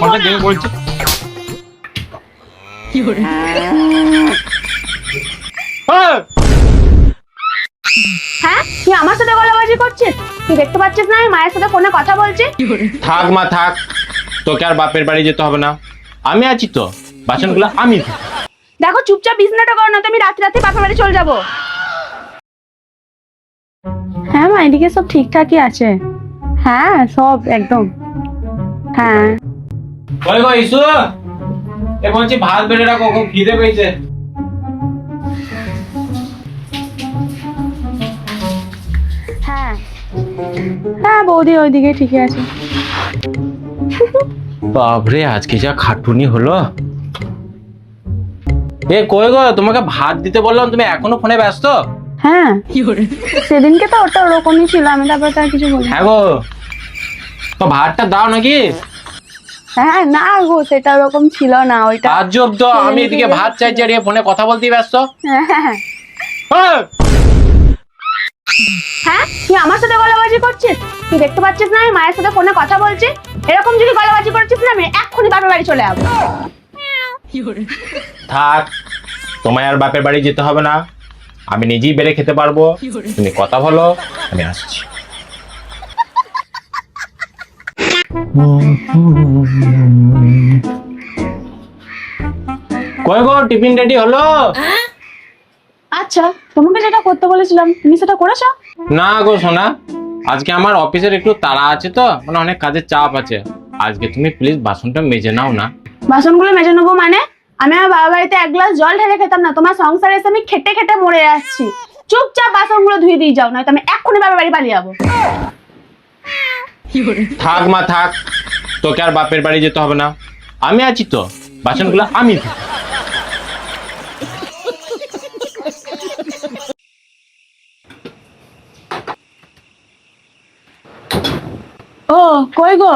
ফোনটা দেখে বলছি। হ্যাঁ, হ্যাঁ তুই আমার সাথে গলাবাজি করছিস? তুই দেখতে পাচ্ছিস না আমি মায়ের সাথে ফোনে কথা বলছি? থাক মা থাক। তোকে আর বাপের বাড়ি যেতে হবে না। আমি আছি তো। বাসনগুলো আমি দেখো চুপচাপ বিছনাটা করো না তো আমি রাতে রাতে বাপের বাড়ি চলে যাব। হ্যাঁ মা এদিকে সব ঠিকঠাকই আছে। হ্যাঁ সব একদম। হ্যাঁ। কই গো ইসু? এ বলছি ভাত বেড়ে রাখো খুব খিদে পেয়েছে। হ্যাঁ। হ্যাঁ বৌদি ওইদিকে ঠিকই আছে। বাপরে আজকে যা খাটুনি হলো। এ কই গো তোমাকে ভাত দিতে বললাম তুমি এখনও ফোনে ব্যস্ত? হ্যাঁ। সেদিনকে তো ওটা ওরকমই ছিল আমি তারপরে তার কিছু বলি হ্যাঁ গো। তো ভাতটা দাও নাকি? হ্যাঁ না গো সেটা ওরকম ছিল না ওইটা তাজ্জব তো আমি এদিকে ভাত আর এ ফোনে কথা বলতেই ব্যস্ত। হ্যাঁ হ্যাঁ। হ্যাঁ। হ্যাঁ তুই আমার সাথে গলাবাজি করছিস? তুই দেখতে পাচ্ছিস না আমি মায়ের সাথে ফোনে কথা বলছি? এরকম যদি গলাবাজি করছিস না আমি এক্ষুনি বাপের বাড়ি চলে যাব। থাক তোমায় আর বাপের বাড়ি যেতে হবে না। আমি নিজেই বেড়ে খেতে পারব। তুমি কথা বলো আমি আসছি। গো টিফিন রেডি হলো? আচ্ছা তোমাকে যেটা করতে বলেছিলাম তুমি সেটা করেছ? না গো সোনা আজকে আমার অফিসের একটু তাড়া আছে তো মানে অনেক কাজের চাপ আছে। আজকে তুমি প্লিজ বাসনটা মেজে নাও না। বাসনগুলো মেজে নেব মানে? আমি আমার বাবা বাড়িতে এক গ্লাস জল ঢেলে খেতাম না তোমার সংসারে এসে আমি খেটে খেটে মরে যাচ্ছি। চুপচাপ বাসনগুলো ধুয়ে দিয়ে যাও নয়তো আমি এক্ষুনি বাবার বাড়ি পালিয়ে যাব। থাক মা থাক। তোকে আর বাপের বাড়ি যেতে হবে না। আমি আছি তো। বাসনগুলো আমি ও কই গো?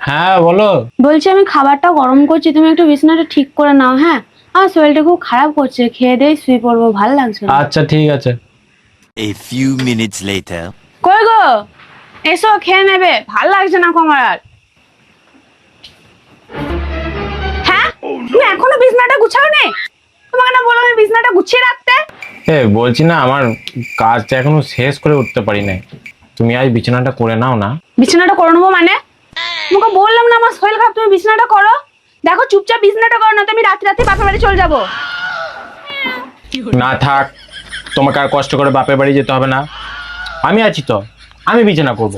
হ্যাঁ বলো। বলছি আমি খাবারটা গরম করছি তুমি একটু বিছানাটা ঠিক করে নাও হ্যাঁ? আমার শরীরটা খুব খারাপ করছে খেয়ে দিয়ে শুয়ে পড়ব ভালো লাগছে আচ্ছা ঠিক আছে। A few minutes later. কই গো? এসো খেয়ে নেবে। ভালো লাগছে না আমার আর। হ্যাঁ? তুমি এখনও বিছনাটা গুছাও নি তোমাকে না বলো আমি বিছনাটা গুছিয়ে রাখতে? এ বলছি না আমার কাজটা এখনও শেষ করে উঠতে পারি নাই তুমি আজ বিছানাটা করে নাও না। বিছানাটা করে নেব মানে? তোমাকে বললাম না আমার শরীর খারাপ তুমি বিছানাটা করো। দেখো চুপচাপ বিছানাটা করো না তো আমি রাতে রাতে বাপের বাড়ি চলে যাব। না থাক তোমাকে আর কষ্ট করে বাপের বাড়ি যেতে হবে না। আমি আছি তো। আমি বিছানা করব